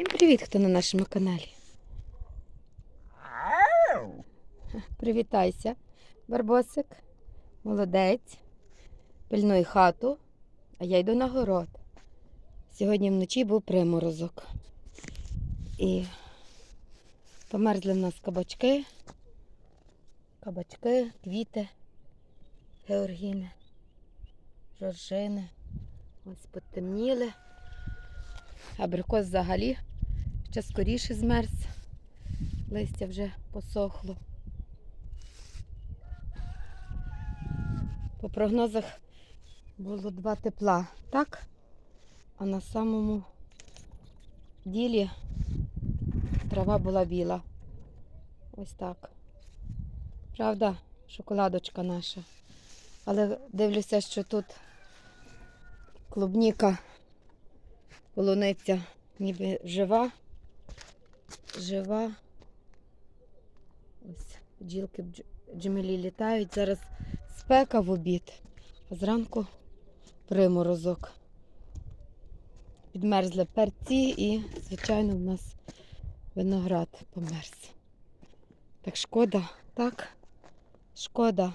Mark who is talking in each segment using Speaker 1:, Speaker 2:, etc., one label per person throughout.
Speaker 1: Всім привіт, хто на нашому каналі. Привітайся, Барбосик. Молодець. Пильнуй хату, а я йду на город. Сьогодні вночі був приморозок. І померзли в нас кабачки, кабачки, квіти, георгіни, жоржини. Ось потемніли. Абрикос взагалі ще скоріше змерз. Листя вже посохло. По прогнозах було два тепла, так? А на самому ділі трава була біла. Ось так. Правда, шоколадочка наша. Але дивлюся, що тут клубніка Полуниця ніби жива. Жива. Ось бджілки бдж- джмелі літають. Зараз спека в обід, а зранку приморозок. Підмерзли перці і, звичайно, в нас виноград померз. Так шкода, так? Шкода.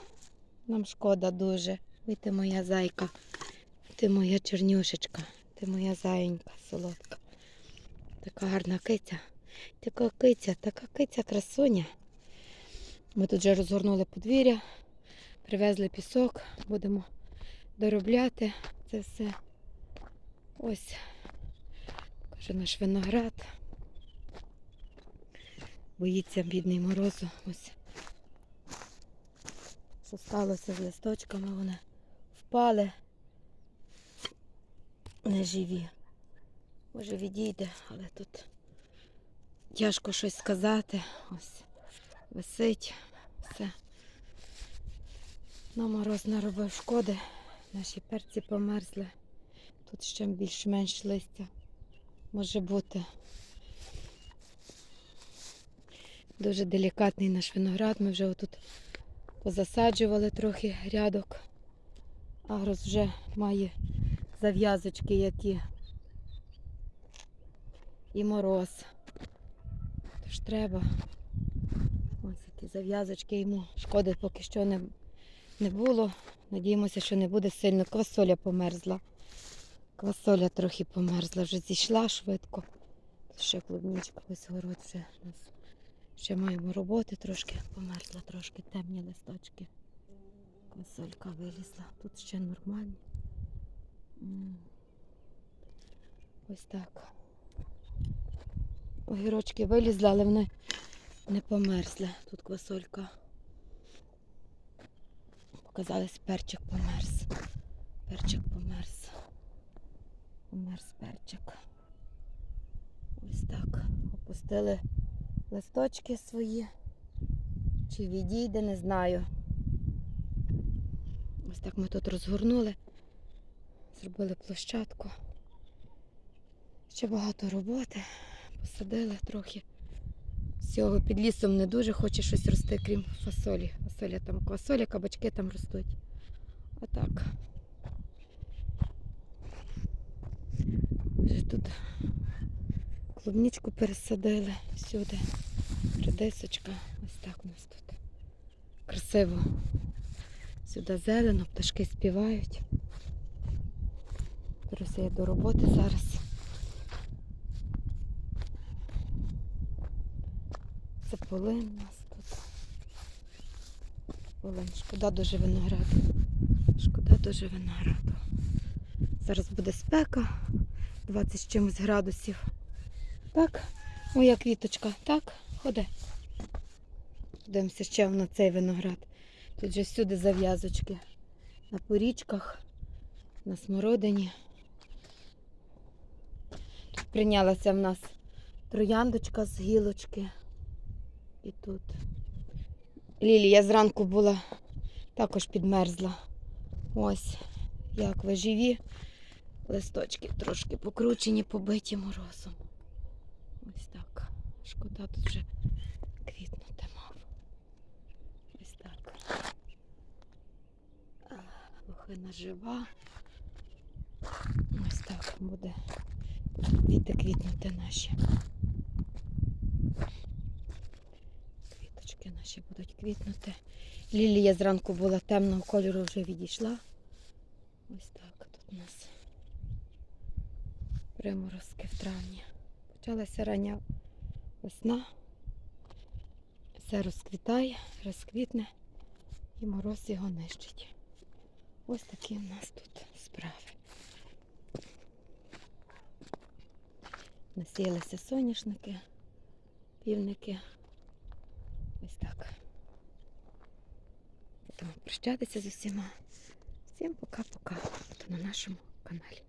Speaker 1: Нам шкода дуже. Ой, ти моя зайка. Ти моя чернюшечка. Ти моя заєнька солодка. Така гарна киця. Така киця, така киця красуня. Ми тут вже розгорнули подвір'я, привезли пісок, будемо доробляти це все. Ось каже наш виноград. Боїться бідний морозу. Ось. Що сталося з листочками, вони впали не живі. Може відійде, але тут тяжко щось сказати. Ось висить все. На мороз наробив шкоди. Наші перці померзли. Тут ще більш-менш листя може бути. Дуже делікатний наш виноград. Ми вже отут позасаджували трохи рядок. Агрос вже має зав'язочки які. І мороз. Тож треба. Ось які зав'язочки йому. Шкоди поки що не, не було. Надіємося, що не буде сильно. Квасоля померзла. Квасоля трохи померзла, вже зійшла швидко. Ще клубничка, ось город вже нас. Ще маємо роботи трошки, померзла трошки темні листочки. Квасолька вилізла. Тут ще нормально. Ось так. Огірочки вилізли, але вони не померзли. Тут квасолька. Показались, перчик померз. Перчик померз. Померз перчик. Ось так. Опустили листочки свої. Чи відійде, не знаю. Ось так ми тут розгорнули. Зробили площадку. Ще багато роботи. Посадили трохи. Всього під лісом не дуже хоче щось рости, крім фасолі. Фасоля там квасоля, кабачки там ростуть. Отак. Вже тут клубничку пересадили всюди. Редисочка. Ось так у нас тут. Красиво. Сюди зелено, пташки співають. Беруся я до роботи зараз. Полин у нас тут. Полин. Шкода дуже винограду. Шкода дуже винограду. Зараз буде спека. 20 з чимось градусів. Так, моя квіточка, так, ходи. Дивимося ще на цей виноград. Тут же всюди зав'язочки. На порічках, на смородині. Тут прийнялася в нас трояндочка з гілочки. І тут. Лілія зранку була, також підмерзла. Ось, як ви живі. Листочки трошки покручені, побиті морозом. Ось так. Шкода тут вже квітнути мав. Ось так. А, Лохина жива. Ось так буде Квіти квітнути наші. Наші будуть квітнути. Лілія зранку була темного кольору, вже відійшла. Ось так тут у нас приморозки в травні. Почалася рання весна. Все розквітає, розквітне і мороз його нищить. Ось такі в нас тут справи. Насіялися соняшники, півники. Ось так. Будемо прощатися з усіма. Всім пока-пока. На нашому каналі.